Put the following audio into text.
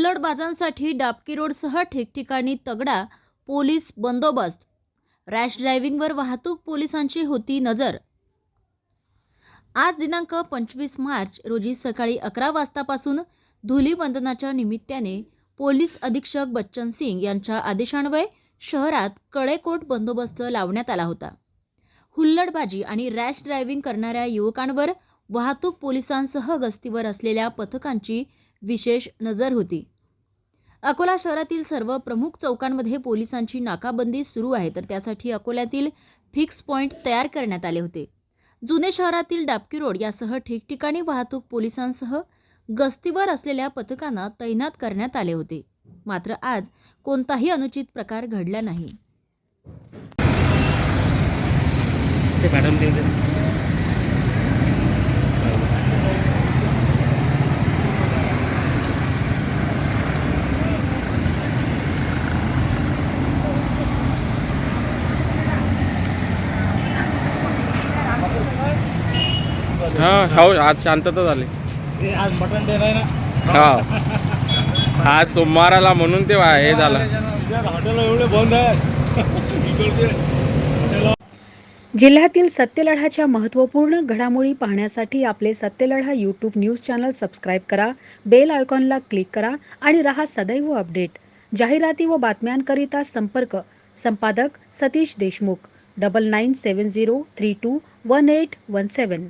हुल्लडबाजांसाठी डाबकी रोडसह ठिकठिकाणी तगडा पोलीस बंदोबस्त. रॅश ड्रायव्हिंगवर वाहतूक पोलिसांची होती नजर. आज दिनांक पंचवीस मार्च रोजी सकाळी अकरा वाजतापासून धुलीवंदनाच्या निमित्ताने पोलीस अधीक्षक बच्चन सिंग यांच्या आदेशान्वये शहरात कडेकोट बंदोबस्त लावण्यात आला होता. हुल्लडबाजी आणि रॅश ड्रायव्हिंग करणाऱ्या युवकांवर वाहतूक पोलिसांसह गस्तीवर असलेल्या पथकांची विशेष नजर होती. अकोला शहरातील सर्व प्रमुख चौकांमध्ये पोलिसांची नाकाबंदी सुरू आहे तर त्यासाठी अकोल्यातील फिक्स पॉईंट तयार करण्यात आले होते. जुने शहरातील डाबकी रोड यासह ठिकठिकाणी वाहतूक पोलिसांसह गस्तीवर असलेल्या पथकांना तैनात करण्यात आले होते. मात्र आज कोणताही अनुचित प्रकार घडला नाही. हा हो आज शांतता झाली. ते आज मटण देणार ना? हा. आज सोमवाराला म्हणून ते वा- हे झालं. हॉटेल एवढे बंद जिल्ह्यातील सत्यलढाच्या महत्त्वपूर्ण घडामोडी पाहण्यासाठी आपले Satyaladha YouTube news channel subscribe करा बेल आयकॉनला क्लिक करा आणि रहा सदैव अपडेट जाहिराती व बातम्यांकरिता संपर्क संपादक Satish Deshmukh double nine seven zero three two one eight one seven